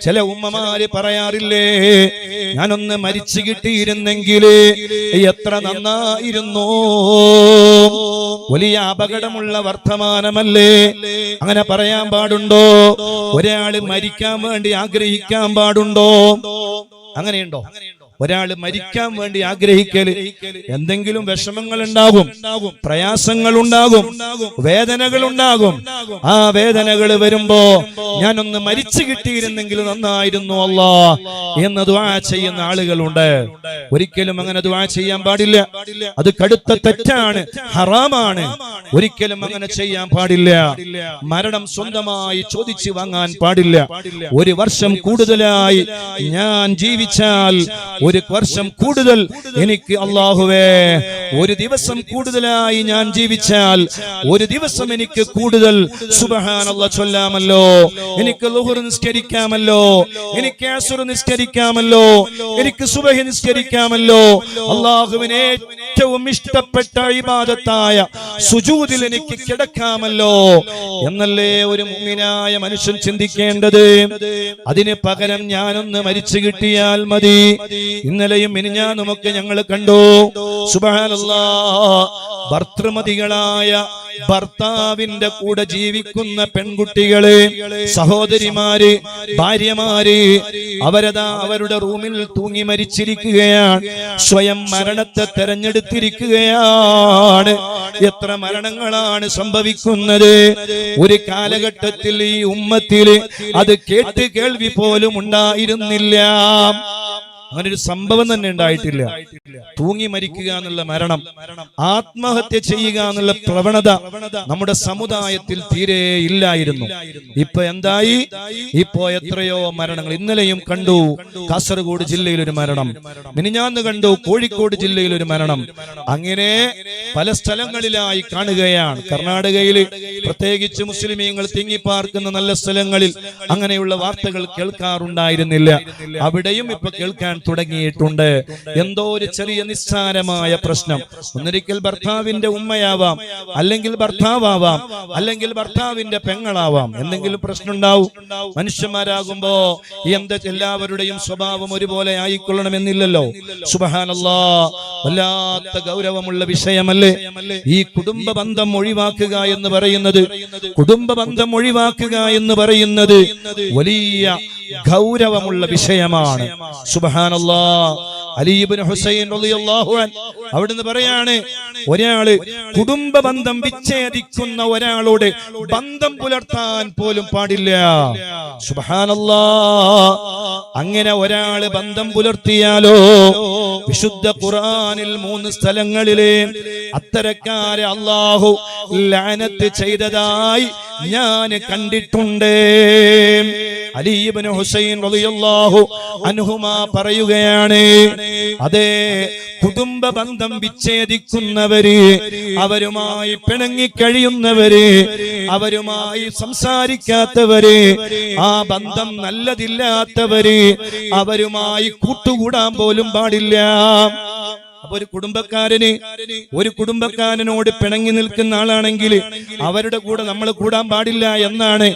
ചില ഉമ്മമാര് പറയാറില്ലേ ഞാനൊന്ന് മരിച്ചു കിട്ടിയിരുന്നെങ്കിൽ എത്ര നന്നായിരുന്നു. വലിയ അപകടമുള്ള വർത്തമാനമല്ലേ. അങ്ങനെ പറയാൻ പാടുണ്ടോ? ഒരാൾ മരിക്കാൻ വേണ്ടി ആഗ്രഹിക്കാൻ പാടുണ്ടോ? അങ്ങനെയുണ്ടോ? ഒരാൾ മരിക്കാൻ വേണ്ടി ആഗ്രഹിക്കൽ എന്തെങ്കിലും വിഷമങ്ങൾ ഉണ്ടാകും പ്രയാസങ്ങൾ ഉണ്ടാകും വേദനകൾ ഉണ്ടാകും ആ വേദനകൾ വരുമ്പോ ഞാനൊന്ന് മരിച്ചു കിട്ടിയിരുന്നെങ്കിൽ നന്നായിരുന്നു അല്ല എന്ന് ദുആ ചെയ്യുന്ന ആളുകളുണ്ട്. ഒരിക്കലും അങ്ങനെ ദുആ ചെയ്യാൻ പാടില്ല. അത് കടുത്ത തെറ്റാണ് ഹറാമാണ്. ഒരിക്കലും അങ്ങനെ ചെയ്യാൻ പാടില്ല. മരണം സ്വന്തമായി ചോദിച്ചു വാങ്ങാൻ പാടില്ല. ഒരു വർഷം കൂടുതലായി ഞാൻ ജീവിച്ചാൽ ഒരു വർഷം കൂടുതൽ എനിക്ക് അള്ളാഹുവേ ഒരു ദിവസം കൂടുതലായി ഞാൻ ജീവിച്ചാൽ ഒരു ദിവസം എനിക്ക് കൂടുതൽ സുബഹാനുള്ള ചൊല്ലാമല്ലോ. എനിക്ക് ലുഹുർ നിസ്കരിക്കാമല്ലോ. എനിക്ക് നിസ്കരിക്കാമല്ലോ. എനിക്ക് സുബഹി നിസ്കരിക്കാമല്ലോ. അള്ളാഹുവിനെ ഏറ്റവും ഇഷ്ടപ്പെട്ട ഇബാദത്തായ സുജൂതിൽ എനിക്ക് കിടക്കാമല്ലോ. എന്നല്ലേ ഒരു മുങ്ങിനായ മനുഷ്യൻ ചിന്തിക്കേണ്ടത്? അതിന് പകരം ഞാനൊന്ന് മരിച്ചു കിട്ടിയാൽ മതി. ഇന്നലെയും മിനിഞ്ഞാന്നുമൊക്കെ ഞങ്ങൾ കണ്ടു. ഭർത്തൃമതികളായ ഭർത്താവിന്റെ കൂടെ ജീവിക്കുന്ന പെൺകുട്ടികളെ സഹോദരിമാര് ഭാര്യമാര് അവരതാ അവരുടെ റൂമിൽ തൂങ്ങി മരിച്ചിരിക്കുകയാണ്. സ്വയം മരണത്തെ തെരഞ്ഞെടുത്തിരിക്കുകയാണ്. എത്ര മരണങ്ങളാണ് സംഭവിക്കുന്നത്? ഒരു കാലഘട്ടത്തിൽ ഈ ഉമ്മത്തിൽ അത് കേട്ട് കേൾവി പോലും ഉണ്ടായിരുന്നില്ല. അങ്ങനെ ഒരു സംഭവം തന്നെ ഉണ്ടായിട്ടില്ല. തൂങ്ങി മരിക്കുക എന്നുള്ള മരണം ആത്മഹത്യ ചെയ്യുക എന്നുള്ള പ്രവണത നമ്മുടെ സമുദായത്തിൽ തീരെ ഇല്ലായിരുന്നു. ഇപ്പൊ എന്തായി? ഇപ്പോ എത്രയോ മരണങ്ങൾ ഇന്നലെയും കണ്ടു. കാസർഗോഡ് ജില്ലയിൽ ഒരു മരണം മിനിഞ്ഞാന്ന് കണ്ടു. കോഴിക്കോട് ജില്ലയിൽ ഒരു മരണം. അങ്ങനെ പല സ്ഥലങ്ങളിലായി കാണുകയാണ്. കർണാടകയിൽ പ്രത്യേകിച്ച് മുസ്ലിമീങ്ങൾ തിങ്ങിപ്പാർക്കുന്ന നല്ല സ്ഥലങ്ങളിൽ അങ്ങനെയുള്ള വാർത്തകൾ കേൾക്കാറുണ്ടായിരുന്നില്ല. അവിടെയും ഇപ്പൊ കേൾക്കാൻ തുടങ്ങിയിട്ടുണ്ട്. എന്തോ ഒരു ചെറിയ നിസ്സാരമായ പ്രശ്നം. ഒന്നിരിക്കൽ ഭർത്താവിന്റെ ഉമ്മയാവാം അല്ലെങ്കിൽ ഭർത്താവാവാം അല്ലെങ്കിൽ ഭർത്താവിന്റെ പെങ്ങളാവാം. എന്തെങ്കിലും പ്രശ്നം ഉണ്ടാവും മനുഷ്യന്മാരാകുമ്പോ എന്താ എല്ലാവരുടെയും സ്വഭാവം ഒരുപോലെ ആയിക്കൊള്ളണമെന്നില്ലല്ലോ. സുബഹാനല്ലാ. വല്ലാത്ത ഗൗരവമുള്ള വിഷയമല്ലേ? ഈ കുടുംബ ബന്ധം ഒഴിവാക്കുക എന്ന് പറയുന്നത്? കുടുംബ ബന്ധം ഒഴിവാക്കുക എന്ന് പറയുന്നത് വലിയ ഗൗരവമുള്ള വിഷയമാണ്. സുബഹാനല്ലാ. അലീബിൻ ഹുസൈൻ അവിടുന്ന് പറയാണ് ഒരാൾ കുടുംബ ബന്ധം വിച്ഛേദിക്കുന്ന ഒരാളോട് ബന്ധം പുലർത്താൻ പോലും പാടില്ല. അങ്ങനെ ഒരാൾ ബന്ധം പുലർത്തിയാലോ? വിശുദ്ധ ഖുറാനിൽ മൂന്ന് സ്ഥലങ്ങളിലെ അത്തരക്കാരെ അള്ളാഹു ലാനത്ത് ചെയ്തതായി ഞാൻ കണ്ടിട്ടുണ്ട്. അലീബിന് ഹുസൈൻ അൻഹുമാ പറയുകയാണ് അതെ കുടുംബ ബന്ധം വിച്ഛേദിക്കുന്നവര് അവരുമായി പിണങ്ങി കഴിയുന്നവര് അവരുമായി സംസാരിക്കാത്തവര് ആ ബന്ധം നല്ലതില്ലാത്തവര് അവരുമായി കൂട്ടുകൂടാൻ പോലും പാടില്ല. അപ്പൊ ഒരു കുടുംബക്കാരന് ഒരു കുടുംബക്കാരനോട് പിണങ്ങി നിൽക്കുന്ന ആളാണെങ്കിൽ അവരുടെ കൂടെ നമ്മൾ കൂടാൻ പാടില്ല എന്നാണ്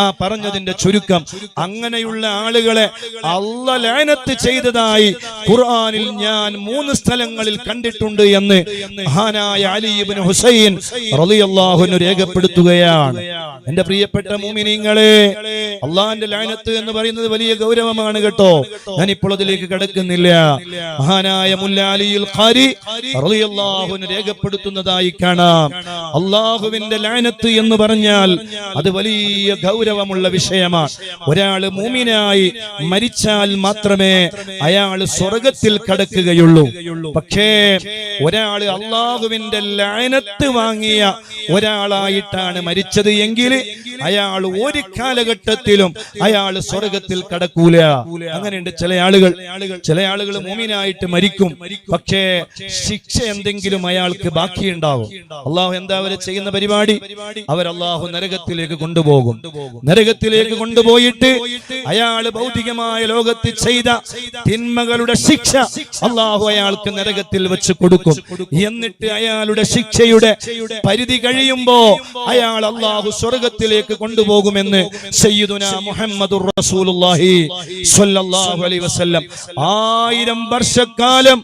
ആ പറഞ്ഞതിന്റെ ചുരുക്കം. അങ്ങനെയുള്ള ആളുകളെ അല്ല ലാനത്ത് ചെയ്തതായി ഖുർആാനിൽ ഞാൻ മൂന്ന് സ്ഥലങ്ങളിൽ കണ്ടിട്ടുണ്ട് എന്ന് മഹാനായ അലിബിൻ ഹുസൈൻ റലിയല്ലാഹുന് രേഖപ്പെടുത്തുകയാണ്. എന്റെ പ്രിയപ്പെട്ട മൂമിനിങ്ങളെ അള്ളാഹിന്റെ ലാനത്ത് എന്ന് പറയുന്നത് വലിയ ഗൗരവമാണ് കേട്ടോ. ഞാൻ ഇപ്പോൾ അതിലേക്ക് കിടക്കുന്നില്ല. മഹാനായ മുല്ലാലിയിൽ ഖാരി റളിയല്ലാഹുവിന് രേഖപ്പെടുത്തുന്നതായി കാണാം. അള്ളാഹുവിന്റെ ലാനത്ത് എന്ന് പറഞ്ഞാൽ അത് വലിയ ഗൗരവമുള്ള വിഷയമാണ്. ഒരാൾ മൂമിനായി മരിച്ചാൽ മാത്രമേ അയാൾ സ്വർഗത്തിൽ കടക്കുകയുള്ളൂ. പക്ഷേ ഒരാൾ അള്ളാഹുവിന്റെ ലാനത്ത് വാങ്ങിയ ഒരാളായിട്ടാണ് മരിച്ചത് എങ്കിൽ അയാൾ ഒരു കാലഘട്ടത്തിലും അയാൾ സ്വർഗത്തിൽ കടക്കൂല. അങ്ങനെയുണ്ട് ചില ആളുകൾ. ചില ആളുകൾ മൂമിനായിട്ട് മരിക്കും. പക്ഷേ ശിക്ഷ എന്തെങ്കിലും അയാൾക്ക് ബാക്കിയുണ്ടാവും. അള്ളാഹു എന്താ അവരെ ചെയ്യുന്ന പരിപാടി? അള്ളാഹു നരകത്തിലേക്ക് കൊണ്ടുപോകും. നരകത്തിലേക്ക് കൊണ്ടുപോയിട്ട് അയാൾ ഭൗതികമായ ലോകത്ത് ചെയ്ത തിന്മകളുടെ ശിക്ഷ അള്ളാഹു അയാൾക്ക് നരകത്തിൽ വെച്ച് കൊടുക്കും. എന്നിട്ട് അയാളുടെ ശിക്ഷയുടെ പരിധി കഴിയുമ്പോ അയാൾ അള്ളാഹു സ്വർഗത്തിലേക്ക് കൊണ്ടുപോകുമെന്ന് റസൂലുള്ളാഹി അലൈഹി വസല്ലം. ആയിരം വർഷക്കാലം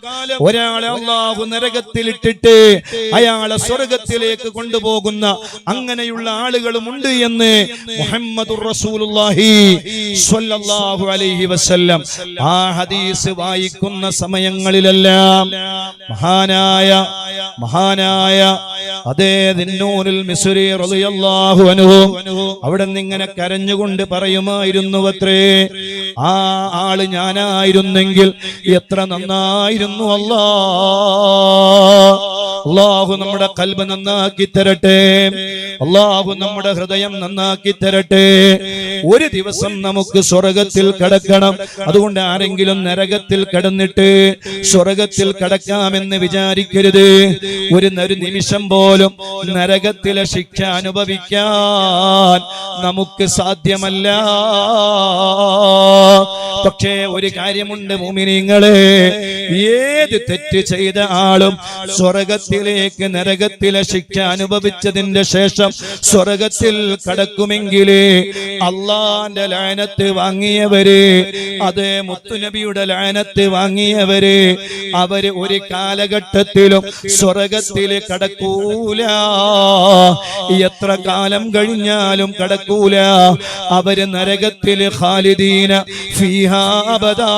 ഒരാളെ അള്ളാഹു നരകത്തിലിട്ടിട്ട് അയാളെ സ്വർഗത്തിലേക്ക് കൊണ്ടുപോകുന്ന അങ്ങനെയുള്ള ആളുകളുമുണ്ട് എന്ന് മുഹമ്മദ് അലൈഹി വസല്ലം ആ ഹദീസ് വായിക്കുന്ന സമയങ്ങളിലെല്ലാം മഹാനായ മഹാനായ അതേ നിന്നൂരിൽ മിസുരി റളിയല്ലാഹു അൻഹു. അവിടെ നിന്നിങ്ങനെ കരഞ്ഞുകൊണ്ട് പറയുമായിരുന്നു അത്രേ ആ ആൾ ഞാനായിരുന്നെങ്കിൽ എത്ര നന്നായിരുന്നു അല്ലാ. അള്ളാഹു നമ്മുടെ കൽബ് നന്നാക്കി തരട്ടെ. അള്ളാഹു നമ്മുടെ ഹൃദയം നന്നാക്കി തരട്ടെ. ഒരു ദിവസം നമുക്ക് സ്വർഗത്തിൽ കടക്കണം. അതുകൊണ്ട് ആരെങ്കിലും നരകത്തിൽ കടന്നിട്ട് സ്വർഗത്തിൽ കടക്കാമെന്ന് വിചാരിക്കരുത്. ഒരു ഒരു നിമിഷം പോലും നരകത്തിലെ ശിക്ഷ അനുഭവിക്കാൻ നമുക്ക് സാധ്യമല്ല. പക്ഷേ ഒരു കാര്യമുണ്ട് മുമിനിങ്ങളെ. ഏത് തെറ്റ് ചെയ്ത ആളും സ്വർഗത്തിലേക്ക് നരകത്തിലെ ശിക്ഷ അനുഭവിച്ചതിന്റെ ശേഷം സ്വർഗത്തിൽ കടക്കുമെങ്കിലേ അള്ളാന്റെ ലാനത്ത് വാങ്ങിയവര് അത് മുത്തുനബിയുടെ ലാനത്ത് വാങ്ങിയവര് അവർ ഒരു കാലഘട്ടത്തിലും സ്വർഗത്തിൽ കടക്കൂല. എത്ര കാലം കഴിഞ്ഞാലും കടക്കൂല. അവർ നരകത്തിൽ ഖാലിദീന ഫീഹാ അബദാ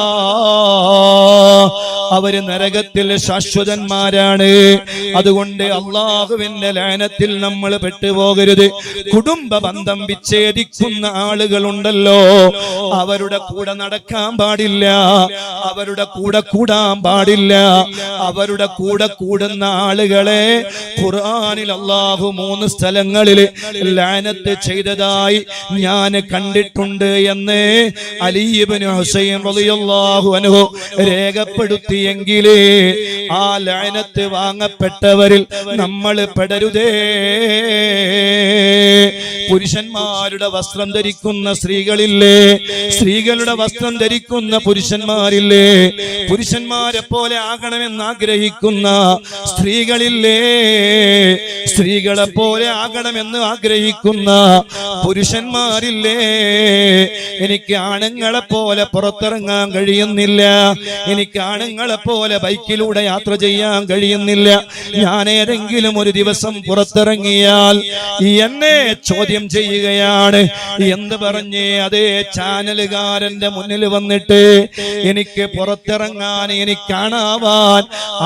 അവർ നരകത്തിൽ ശാശ്വതന്മാരാണ്. അതുകൊണ്ട് അള്ളാഹുവിന്റെ ലയനത്തിൽ നമ്മൾ പെട്ടുപോകരുത്. കുടുംബ ബന്ധം വിച്ഛേദിക്കുന്ന ആളുകളുണ്ടല്ലോ. അവരുടെ കൂടെ നടക്കാൻ പാടില്ല. അവരുടെ കൂടെ കൂടാൻ പാടില്ല. അവരുടെ കൂടെ കൂടുന്ന ആളുകളെ ഖുർആനിൽ അള്ളാഹു മൂന്ന് സ്ഥലങ്ങളിൽ ലയനത്ത് ചെയ്തതായി ഞാൻ കണ്ടിട്ടുണ്ട് എന്ന് അലീബിന് ഹുസൈൻ റളിയല്ലാഹു അൻഹു രേഖപ്പെടുത്തിയെങ്കിലേ ആ ലഅനത്ത് വാങ്ങപ്പെട്ടവരിൽ നമ്മൾ പെടരുതേ. പുരുഷന്മാരുടെ വസ്ത്രം ധരിക്കുന്ന സ്ത്രീകളില്ലേ? സ്ത്രീകളുടെ വസ്ത്രം ധരിക്കുന്ന പുരുഷന്മാരില്ലേ? പുരുഷന്മാരെ പോലെ ആകണമെന്ന് ആഗ്രഹിക്കുന്ന സ്ത്രീകളില്ലേ? സ്ത്രീകളെ പോലെ ആകണമെന്ന് ആഗ്രഹിക്കുന്ന പുരുഷന്മാരില്ലേ? എനിക്ക് ആണുങ്ങളെ പോലെ പുറത്തിറങ്ങാൻ കഴിയുന്നില്ല. എനിക്ക് ആണുങ്ങളെ പോലെ ബൈക്കിലൂടെ യാത്ര ചെയ്യാൻ കഴിയുന്നില്ല. ഞാൻ ഏതെങ്കിലും ഒരു ദിവസം പുറത്തിറങ്ങിയാൽ എന്നെ ചോദ്യം ചെയ്യുകയാണ്. എന്ത് പറഞ്ഞേ? അതേ ചാനലുകാരന്റെ മുന്നിൽ വന്നിട്ട് എനിക്ക് പുറത്തിറങ്ങാൻ എനിക്ക് കാണാവാൻ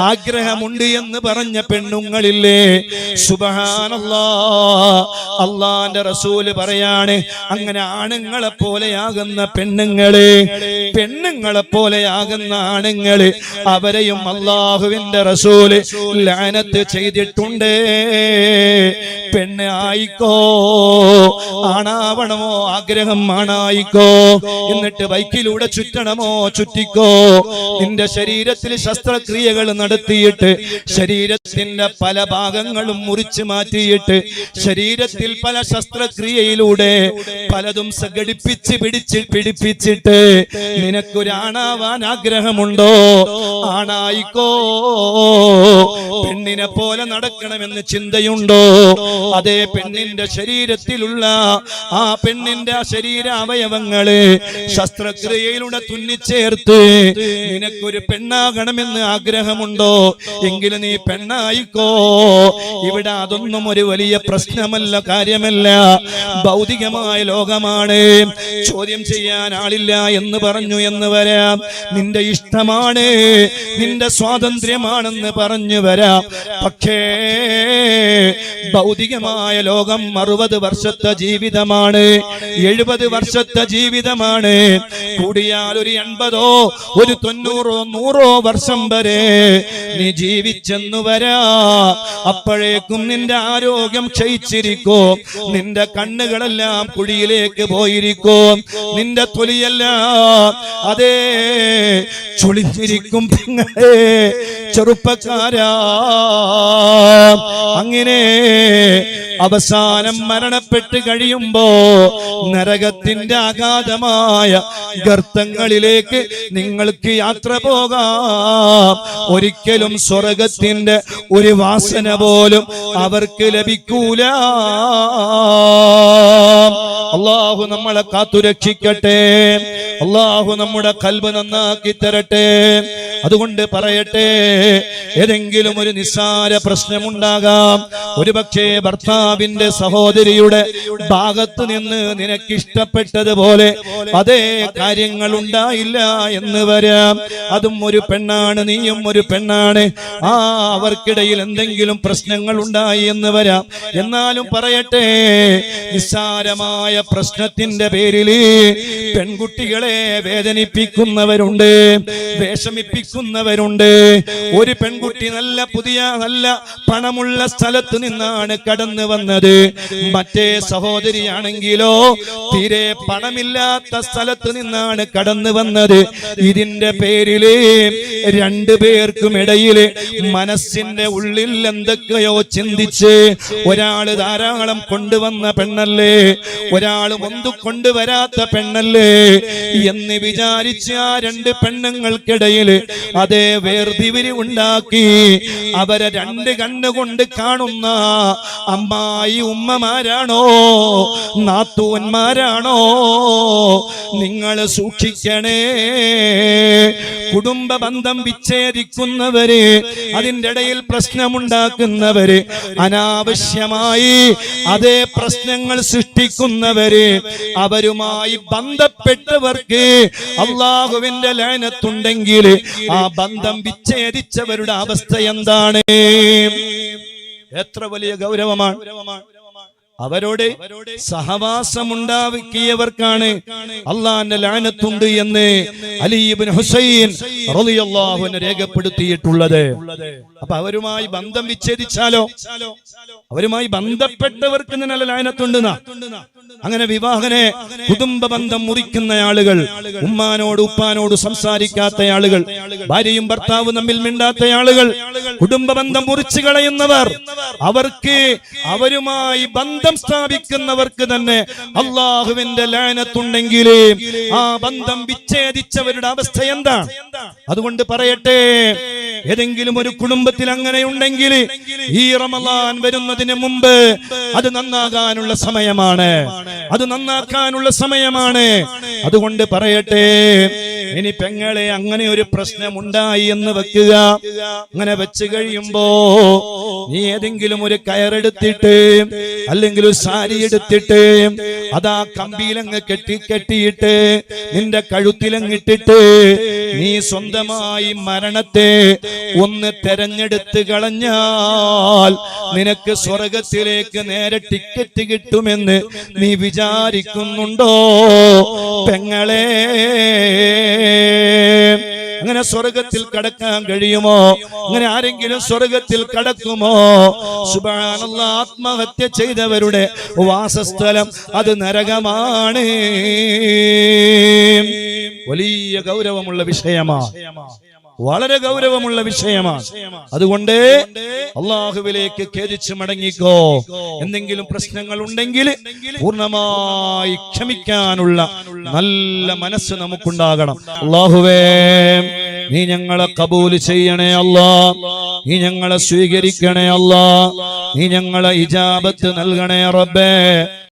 ആഗ്രഹമുണ്ട് എന്ന് പറഞ്ഞ പെണ്ണുങ്ങളില്ലേ? അള്ളാന്റെ റസൂൽ പറയാണ് അങ്ങനെ ആണുങ്ങളെ പോലെയാകുന്ന പെണ്ണുങ്ങളെ പെണ്ണുങ്ങളെ പോലെയാകുന്ന ആണുങ്ങൾ അവരെയും അള്ളാഹുവിന്റെ റസൂൽ ലാനത്ത് ചെയ്തിട്ടുണ്ട്. പെണ്ണ് ആയിക്കോ ആണാവണമോ ആഗ്രഹം ആണായിക്കോ എന്നിട്ട് ബൈക്കിലൂടെ ചുറ്റണമോ ചുറ്റിക്കോ. നിന്റെ ശരീരത്തിൽ ശസ്ത്രക്രിയകൾ നടത്തിയിട്ട് ശരീരത്തിന്റെ പല ഭാഗങ്ങളും മുറിച്ചു മാറ്റിയിട്ട് ശരീരത്തിൽ പല ശസ്ത്രക്രിയയിലൂടെ പലതും സംഘടിപ്പിച്ച് പിടിച്ച് പിടിപ്പിച്ചിട്ട് നിനക്കൊരാണാവാൻ ആഗ്രഹമുണ്ടോ? ആണായിക്കോ? പെണ്ണിനെ പോലെ നടക്കണമെന്ന് ചിന്തയുണ്ടോ? അതേ പെണ്ണിന്റെ ശരീരത്തിലുള്ള ആ പെണ്ണിന്റെ ശരീര അവയവങ്ങൾ ശസ്ത്രക്രിയയിലൂടെ തുന്നിച്ചേർത്ത് നിനക്കൊരു പെണ്ണാകണമെന്ന് ആഗ്രഹമുണ്ടോ? എങ്കിൽ നീ പെണ്ണായിക്കോ. ഇവിടെ അതൊന്നും ഒരു വലിയ പ്രശ്നമല്ല കാര്യമല്ല. ഭൗതികമായ ലോകമാണ്. ചോദ്യം ചെയ്യാൻ ആളില്ല എന്ന് പറഞ്ഞു എന്ന് വരാം. നിന്റെ ഇഷ്ടമാണ് നിന്റെ സ്വാതന്ത്ര്യമാണെന്ന് പറഞ്ഞു വരാം. പക്ഷേ ഭൗതികമായ ലോകം അറുപത് വർഷത്തെ ജീവിതമാണ്. എഴുപത് വർഷത്തെ ജീവിതമാണ്. കൂടിയാൽ ഒരു എൺപതോ ഒരു തൊണ്ണൂറോ നൂറോ വർഷം വരെ നീ ജീവിച്ചെന്നു വരാ. അപ്പോഴേക്കും നിന്റെ ആരോഗ്യം ക്ഷയിച്ചിരിക്കോ. നിന്റെ കണ്ണുകളെല്ലാം കുഴിയിലേക്ക് പോയിരിക്കോ. നിന്റെ തൊലിയെല്ലാം അതേ ചുളിഞ്ഞിരിക്കും ചെറുപ്പക്കാരാ. അങ്ങനെ അവസാനം മരണപ്പെട്ട് കഴിയുമ്പോ നരകത്തിന്റെ അഗാധമായ ഗർത്തങ്ങളിലേക്ക് നിങ്ങൾക്ക് യാത്ര പോകാം. ഒരിക്കലും സ്വർഗത്തിന്റെ ഒരു വാസന പോലും അവർക്ക് ലഭിക്കൂല. അള്ളാഹു നമ്മളെ കാത്തുരക്ഷിക്കട്ടെ അള്ളാഹു നമ്മുടെ കൽവ് നന്നാക്കി തരട്ടെ. അതുകൊണ്ട് പറയട്ടെ ഏതെങ്കിലും ഒരു നിസ്സാര പ്രശ്നമുണ്ടാകാം. ഒരുപക്ഷെ ഭർത്താവിന്റെ സഹോദരിയുടെ ഭാഗത്തു നിന്ന് നിനക്കിഷ്ടപ്പെട്ടതുപോലെ അതേ കാര്യങ്ങൾ ഉണ്ടായില്ല എന്ന് വരാം. അതും ഒരു പെണ്ണാണ് നീയും ഒരു പെണ്ണാണ്. ആ അവർക്കിടയിൽ എന്തെങ്കിലും പ്രശ്നങ്ങൾ ഉണ്ടായി എന്ന് വരാം. എന്നാലും പറയട്ടെ നിസ്സാരമായ പ്രശ്നത്തിന്റെ പേരിൽ പെൺകുട്ടികളെ വേദനിപ്പിക്കുന്നവരുണ്ട് വിഷമിപ്പിക്കുന്നവരുണ്ട്. ഒരു പെൺകുട്ടി നല്ല പുതിയ നല്ല പണമുള്ള സ്ഥലത്ത് നിന്നാണ് കടന്നു വന്നത്. മറ്റേ സഹോദരിയാണെങ്കിലോ തീരെ പണമില്ലാത്ത സ്ഥലത്ത് നിന്നാണ് കടന്നു വന്നത്. ഇതിന്റെ പേരിൽ രണ്ടു പേർക്കും ഇടയിൽ മനസ്സിന്റെ ഉള്ളിൽ എന്തൊക്കെയോ ചിന്തിച്ച് ഒരാൾ ധാരാളം കൊണ്ടുവന്ന പെണ്ണല്ലേ? ഒരാൾ ഒന്നു കൊണ്ടുവരാത്ത പെണ്ണല്ലേ? എന്ന് വിചാരിച്ച് ആ രണ്ട് പെണ്ണുങ്ങൾക്കിടയിൽ അതേ വേർതിവിരി ഉണ്ടാക്കി അവരെ രണ്ട് കണ്ണുകൊണ്ട് കാണുന്ന അമ്മായി ഉമ്മമാരാണോ? നാത്തുവന്മാരാണോ നിങ്ങൾ സൂക്ഷിക്കണേ. കുടുംബ ബന്ധം വിച്ഛേദിക്കുന്നവര് അതിന്റെ ഇടയിൽ പ്രശ്നമുണ്ടാക്കുന്നവര് അനാവശ്യമായി അതേ പ്രശ്നങ്ങൾ സൃഷ്ടിക്കുന്നവര് അവരുമായി ബന്ധപ്പെട്ടവർക്ക് അള്ളാഹുവിന്റെ ലയനത്തുണ്ടെങ്കിൽ ആ ബന്ധം വിച്ഛേദിച്ചവരുടെ അവസ്ഥ എന്താണ്? എത്ര വലിയ ഗൗരവമാണ്. അവരോട് സഹവാസമുണ്ടാക്കിയവർക്കാണ് അള്ളാന്റെ ലാനത്തുണ്ട് എന്ന് അലീബിൻ ഹുസൈൻ റളിയല്ലാഹുവിനെ രേഖപ്പെടുത്തിയിട്ടുള്ളത്. അപ്പൊ അവരുമായി ബന്ധം വിച്ഛേദിച്ചാലോ? അവരുമായി ബന്ധപ്പെട്ടവർക്ക് നല്ല ലാനത്തുണ്ട് അങ്ങനെ വിവാഹനെ കുടുംബ ബന്ധം മുറിക്കുന്ന ആളുകൾ ഉമ്മാനോട് ഉപ്പാനോട് സംസാരിക്കാത്ത ആളുകൾ ഭാര്യയും ഭർത്താവും തമ്മിൽ മിണ്ടാത്ത ആളുകൾ കുടുംബ ബന്ധം മുറിച്ചു കളയുന്നവർ അവർക്ക് അവരുമായി ബന്ധം സ്ഥാപിക്കുന്നവർക്ക് തന്നെ അള്ളാഹുവിന്റെ ലാനത്തുണ്ടെങ്കിൽ ആ ബന്ധം വിച്ഛേദിച്ചവരുടെ അവസ്ഥ എന്താ? അതുകൊണ്ട് പറയട്ടെ ഏതെങ്കിലും ഒരു കുടുംബത്തിൽ അങ്ങനെ ഉണ്ടെങ്കിൽ ഈ റമലാൻ വരുന്നതിന് മുമ്പ് അത് നന്നാകാനുള്ള സമയമാണ്. അത് നന്നാക്കാനുള്ള സമയമാണ്. അതുകൊണ്ട് പറയട്ടെ. ഇനി പെങ്ങളെ അങ്ങനെ ഒരു പ്രശ്നമുണ്ടായി എന്ന് വെക്കുക. അങ്ങനെ വെച്ച് കഴിയുമ്പോ നീ ഏതെങ്കിലും ഒരു കയറെടുത്തിട്ട് അല്ലെങ്കിൽ ഒരു സാരി എടുത്തിട്ട് അതാ കമ്പിയിലങ്ങ് കെട്ടി കെട്ടിയിട്ട് നിന്റെ കഴുത്തിലങ്ങിട്ടിട്ട് നീ സ്വന്തമായി മരണത്തെ ഒന്ന് തെരഞ്ഞെടുത്ത് കളഞ്ഞാൽ നിനക്ക് സ്വർഗത്തിലേക്ക് നേരെ ടിക്കറ്റ് കിട്ടുമെന്ന് നീ വിചാരിക്കുന്നുണ്ടോ? പെങ്ങളെ അങ്ങനെ സ്വർഗത്തിൽ കടക്കാൻ കഴിയുമോ? അങ്ങനെ ആരെങ്കിലും സ്വർഗത്തിൽ കടക്കുമോ? സുബാനുള്ള ആത്മഹത്യ ചെയ്തവരുടെ വാസസ്ഥലം അത് നരകമാണ്. വലിയ ഗൗരവമുള്ള വിഷയമാണ് വളരെ ഗൗരവമുള്ള വിഷയമാണ്. അതുകൊണ്ട് അള്ളാഹുവിലേക്ക് ഖേദിച്ച് മടങ്ങിക്കോ. എന്തെങ്കിലും പ്രശ്നങ്ങൾ ഉണ്ടെങ്കിൽ പൂർണമായി ക്ഷമിക്കാനുള്ള നല്ല മനസ്സ് നമുക്കുണ്ടാകണം. അള്ളാഹുവേ നീ ഞങ്ങളെ കബൂൽ ചെയ്യണേ അല്ലാ. നീ ഞങ്ങളെ സ്വീകരിക്കണേ അല്ലാ. നീ ഞങ്ങളെ ഇജാബത്ത് നൽകണേ റബ്ബേ.